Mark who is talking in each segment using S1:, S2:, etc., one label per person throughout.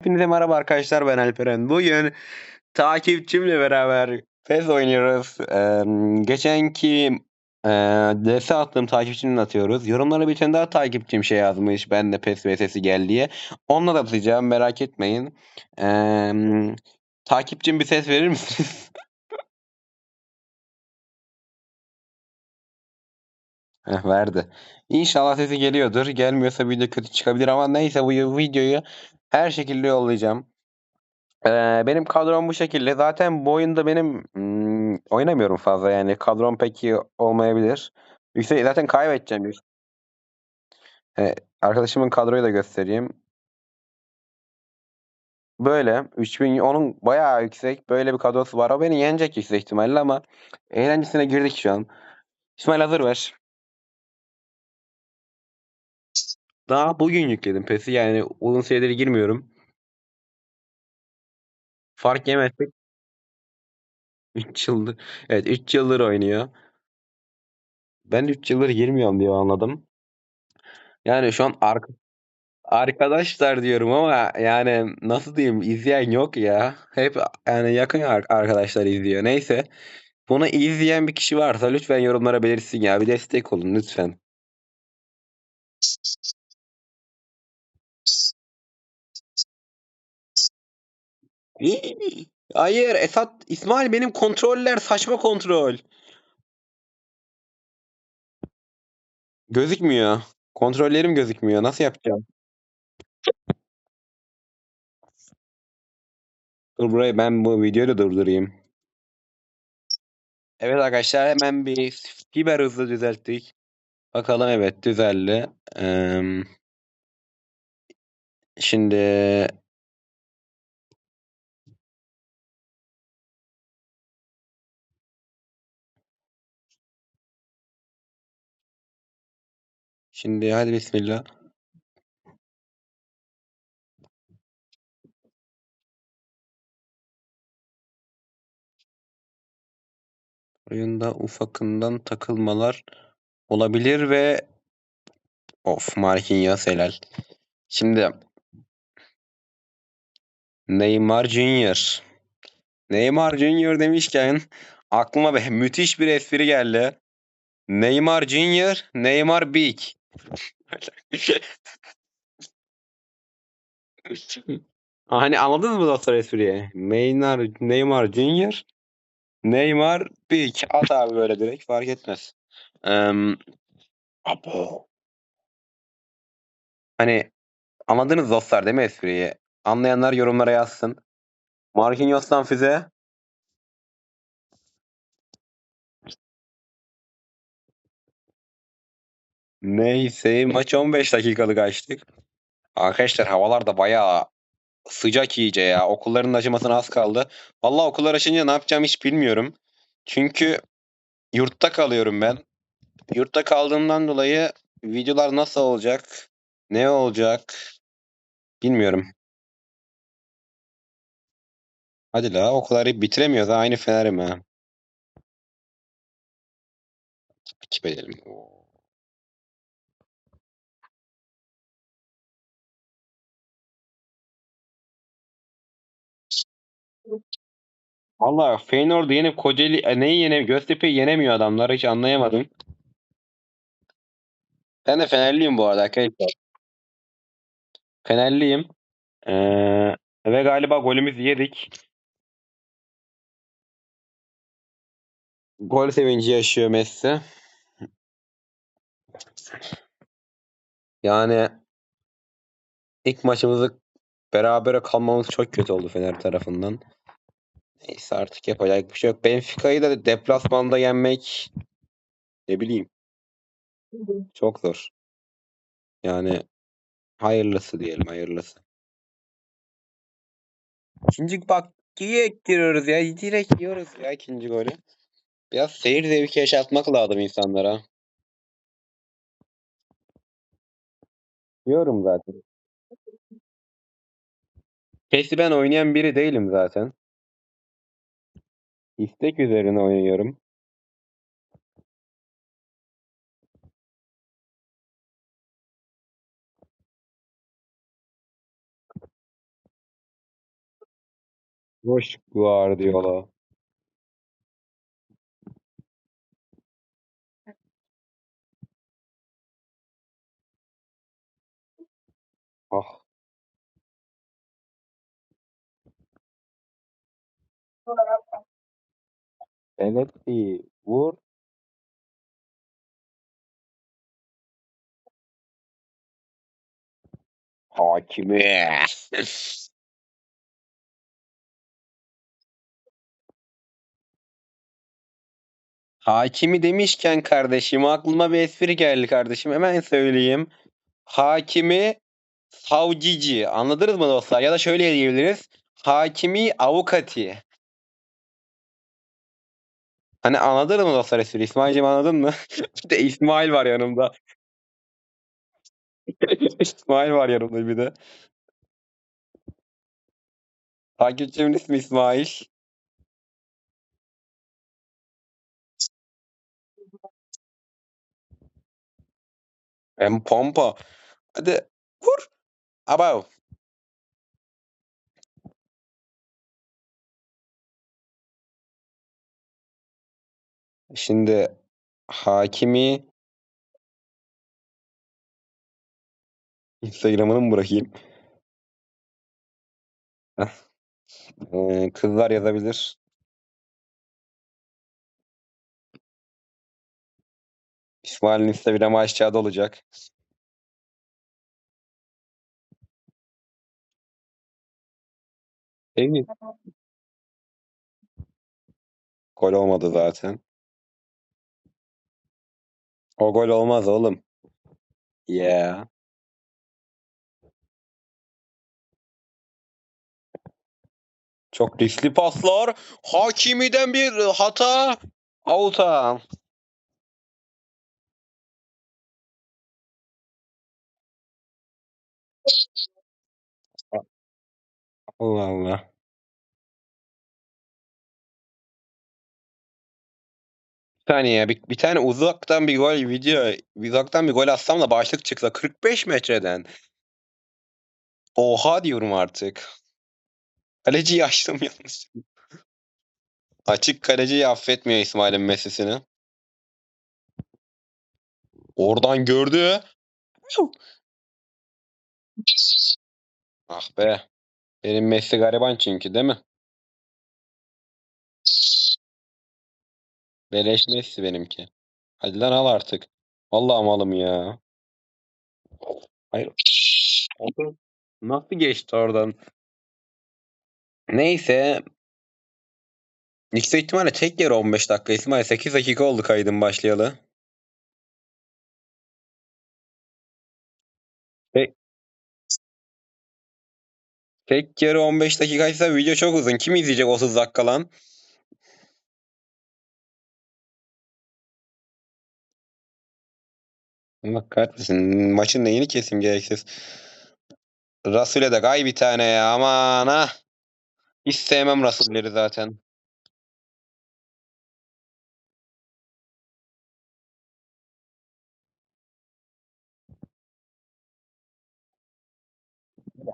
S1: Hepinize merhaba arkadaşlar ben Alperen. Bugün takipçimle beraber PES oynuyoruz. Ee, geçenki e, DS attığım takipçimle atıyoruz. Yorumlara bir tane daha takipçim şey yazmış. Ben de PES VS'si gel diye. Onunla da atacağım merak etmeyin. Ee, takipçim bir ses verir misiniz? Heh, verdi. İnşallah sesi geliyordur. Gelmiyorsa video kötü çıkabilir ama neyse bu videoyu her şekilde yollayacağım. Benim kadrom bu şekilde. Zaten bu oyunda benim oynamıyorum fazla yani. Kadrom pek iyi olmayabilir. Yüksek zaten kaybedeceğim. Ee, arkadaşımın kadroyu da göstereyim. Böyle 3000 onun bayağı yüksek. Böyle bir kadrosu var. O beni yenecek yüksek ihtimalle ama eğlencesine girdik şu an. İsmail hazır ver. Daha bugün yükledim PES'i yani uzun süredir girmiyorum. Fark yemezsek 3 yıldır. Evet 3 yıldır oynuyor. Ben 3 yıldır girmiyorum diye anladım. Yani şu an arka, arkadaşlar diyorum ama yani nasıl diyeyim izleyen yok ya. Hep yani yakın ar- arkadaşlar izliyor. Neyse. Bunu izleyen bir kişi varsa lütfen yorumlara belirtsin ya. Bir destek olun lütfen. Hayır Esat İsmail benim kontroller saçma kontrol. Gözükmüyor. Kontrollerim gözükmüyor. Nasıl yapacağım? Dur burayı ben bu videoyu durdurayım. Evet arkadaşlar hemen bir fiber hızlı düzelttik. Bakalım evet düzeldi. Ee, şimdi şimdi hadi bismillah. Oyunda ufakından takılmalar olabilir ve of Marquinhos helal. Şimdi Neymar Junior. Neymar Junior demişken aklıma be müthiş bir espri geldi. Neymar Junior, Neymar Big. hani anladınız mı dostlar espriyi? Neymar, Neymar Junior, Neymar Big. At abi böyle direkt fark etmez. Um, abo. Hani anladınız dostlar değil mi espriyi? Anlayanlar yorumlara yazsın. Marquinhos'tan füze. Neyse maç 15 dakikalık açtık. Arkadaşlar havalar da bayağı sıcak iyice ya. Okulların açılmasına az kaldı. Vallahi okullar açınca ne yapacağımı hiç bilmiyorum. Çünkü yurtta kalıyorum ben. Yurtta kaldığımdan dolayı videolar nasıl olacak? Ne olacak? Bilmiyorum. Hadi la okulları bitiremiyoruz ha. Aynı Fener'im ha. Takip edelim. Valla Feyenoord'u yenip Kocaeli e, neyi yenemiyor? Göztepe'yi yenemiyor adamlar. Hiç anlayamadım. Ben de Fenerliyim bu arada arkadaşlar. Fenerliyim. Ee, ve galiba golümüzü yedik. Gol sevinci yaşıyor Messi. Yani ilk maçımızı berabere kalmamız çok kötü oldu Fener tarafından. Neyse artık yapacak bir şey yok. Benfica'yı da deplasmanda yenmek ne bileyim çok zor. Yani hayırlısı diyelim hayırlısı. İkinci bak iyi ettiriyoruz ya. Direkt yiyoruz ya ikinci golü. Biraz seyir zevki yaşatmak lazım insanlara. Diyorum zaten. PES'i ben oynayan biri değilim zaten. İstek üzerine oynuyorum. Boş Guardiola. Ah. Benetti. Vur. Hakimi. Hakimi demişken kardeşim aklıma bir espri geldi kardeşim. Hemen söyleyeyim. Hakimi savcıcı. Anladınız mı dostlar? Ya da şöyle diyebiliriz. Hakimi avukati. Hani anladın mı dostlar espri? İsmail'cim anladın mı? bir de İsmail var yanımda. İsmail var yanımda bir de. Takipçimin ismi İsmail. Hem pompa. Hadi vur. Abav. Şimdi Hakimi Instagram'ını mı bırakayım? Kızlar yazabilir. İsmail'in Instagram'ı aşağıda olacak. Evet. Gol olmadı zaten. O gol olmaz oğlum. Yeah. Çok riskli paslar. Hakimi'den bir hata. Out'a. Allah Allah. Saniye. Bir, bir tane uzaktan bir gol video. Uzaktan bir gol atsam da başlık çıksa 45 metreden. Oha diyorum artık. Kaleciyi açtım yanlış. Açık kaleciyi affetmiyor İsmail'in mesisini. Oradan gördü. Ah be. Benim Messi gariban çünkü değil mi? Beleş Messi benimki. Hadi lan al artık. Vallahi malım ya. Hayır. Oradan Nasıl geçti oradan? Neyse. Yüksek ihtimalle tek yer 15 dakika. İsmail 8 dakika oldu kaydın başlayalı. Tek, tek yarı 15 dakikaysa video çok uzun. Kim izleyecek 30 dakika lan? Allah kahretsin. Maçın neyini keseyim gereksiz. Rasul'e de gay bir tane ya. Aman ha. Hiç sevmem Rasul'leri zaten.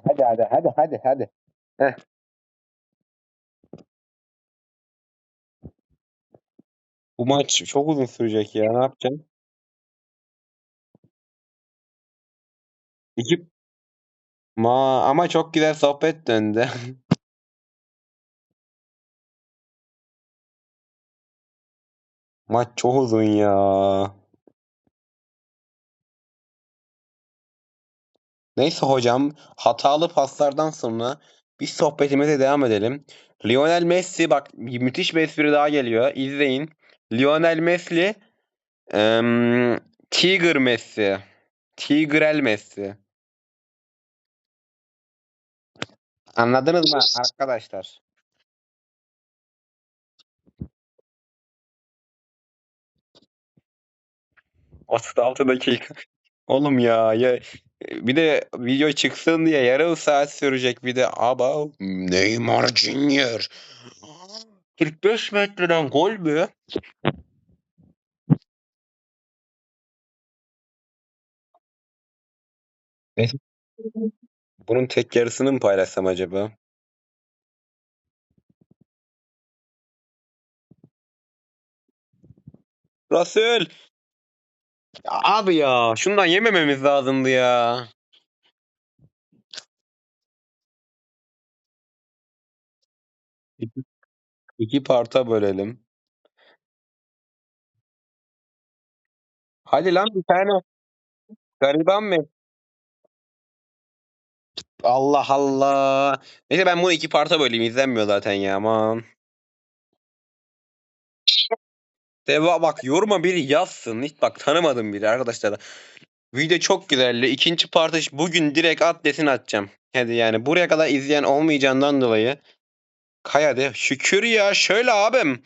S1: Hadi hadi hadi hadi hadi. Heh. Bu maç çok uzun sürecek ya. Ne yapacaksın? İki... Ma ama çok güzel sohbet döndü. Maç çok uzun ya. Neyse hocam hatalı paslardan sonra bir sohbetimize devam edelim. Lionel Messi bak müthiş bir espri daha geliyor. İzleyin. Lionel Messi em, Tiger Messi. Tigrel Messi. Anladınız mı arkadaşlar? 36 dakika. Oğlum ya, ya bir de video çıksın diye yarım saat sürecek bir de aba Neymar Junior 45 metreden gol mü? Bunun tek yarısını mı paylaşsam acaba? Rasul! Abi ya şundan yemememiz lazımdı ya. İki, iki parta bölelim. Hadi lan bir tane gariban mı? Allah Allah. Neyse ben bunu iki parta böleyim. İzlenmiyor zaten ya aman. Deva bak yoruma biri yazsın. Hiç bak tanımadım biri arkadaşlar. Video çok güzeldi. İkinci partı bugün direkt at desin atacağım. Hadi yani buraya kadar izleyen olmayacağından dolayı. Kaya de şükür ya şöyle abim.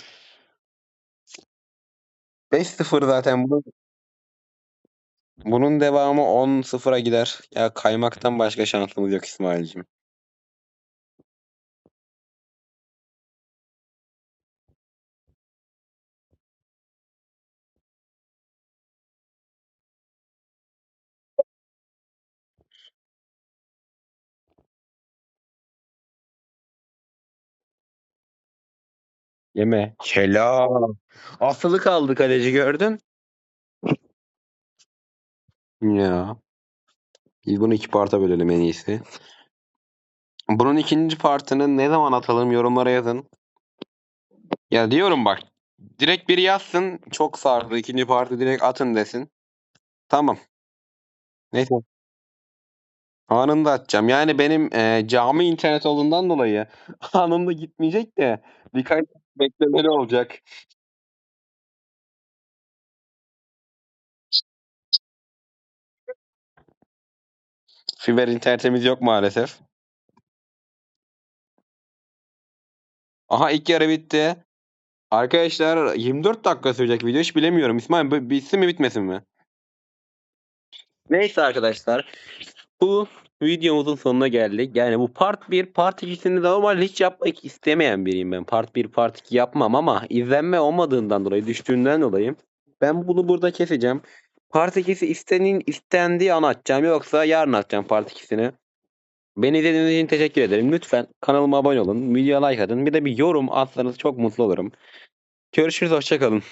S1: 5-0 zaten bu. Bunun devamı 10-0'a gider. Ya kaymaktan başka şansımız yok İsmail'cim. Yeme. Helal. Asılı kaldı kaleci gördün. Ya. Biz bunu iki parta bölelim en iyisi. Bunun ikinci partını ne zaman atalım yorumlara yazın. Ya diyorum bak. Direkt biri yazsın. Çok sardı. İkinci partı direkt atın desin. Tamam. Neyse. Anında atacağım. Yani benim e, cami internet olduğundan dolayı anında gitmeyecek de birkaç beklemeli olacak. Fiber internetimiz yok maalesef. Aha ilk yarı bitti. Arkadaşlar 24 dakika sürecek video hiç bilemiyorum. İsmail bu bitsin mi bitmesin mi? Neyse arkadaşlar. Bu videomuzun sonuna geldik. Yani bu part 1, part 2'sini normal hiç yapmak istemeyen biriyim ben. Part 1, part 2 yapmam ama izlenme olmadığından dolayı, düştüğünden dolayı ben bunu burada keseceğim. Part 2'si istenin, istendiği an atacağım. Yoksa yarın atacağım part 2'sini. Beni izlediğiniz için teşekkür ederim. Lütfen kanalıma abone olun. Videoya like atın. Bir de bir yorum atsanız çok mutlu olurum. Görüşürüz. Hoşçakalın.